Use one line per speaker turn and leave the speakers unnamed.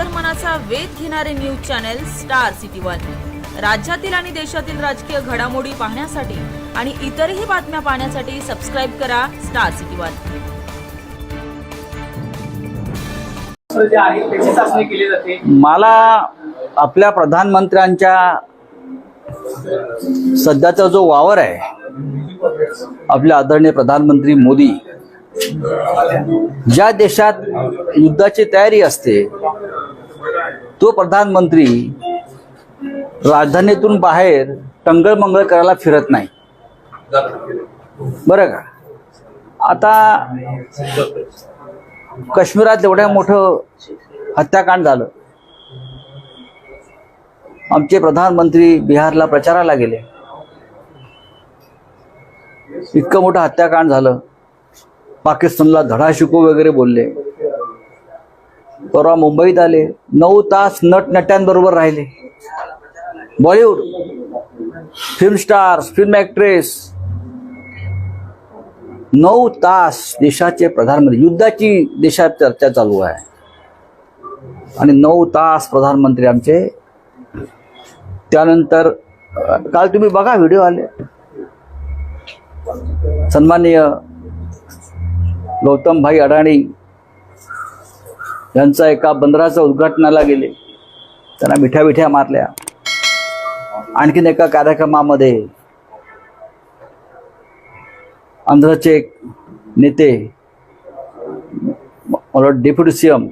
अंतर्मनाचा वेध घेणारे news channel star city one. राज्यातील आणि देशातील राजकीय घडामोडी पाहण्यासाठी आणि इतरही बातम्या पाहण्यासाठी सबस्क्राईब करा स्टार सिटी वन.
मला आपल्या प्रधानमंत्र्यांच्या सध्याचा जो वावर आहे आपले आदरणीय प्रधानमंत्री मोदी ज्या देशात युद्धाची तयारी असते तो प्रधानमंत्री राजधानीतून बाहेर टंगळमंगळ करायला फिरत नाही. बरं का? आता काश्मीरात एवढ्या मोठं हत्याकांड झालं. आमचे प्रधानमंत्री बिहारला प्रचाराला गेले. इतकं मोठं हत्याकांड झालं. पाकिस्तानला धडा शिकू वगैरे बोलले. परवा मुंबईत आले. नऊ तास नटनट्यांबरोबर राहिले. Bollywood film stars film actress नऊ तास देशाचे प्रधानमंत्री युद्धाची देशात चर्चा चालू आहे. आणि नऊ तास प्रधानमंत्री आमचे. त्यानंतर काल तुम्ही बघा व्हिडिओ आले. सन्माननीय गौतम भाई अडाणी यांचा एका बंदराचं उद्घाटनाला गेले. त्यांना मिठ्या मिठ्या मारल्या. आणखीन एका कार्यक्रमामध्ये आंध्रचे एक नेते मला डेप्युटी सी एम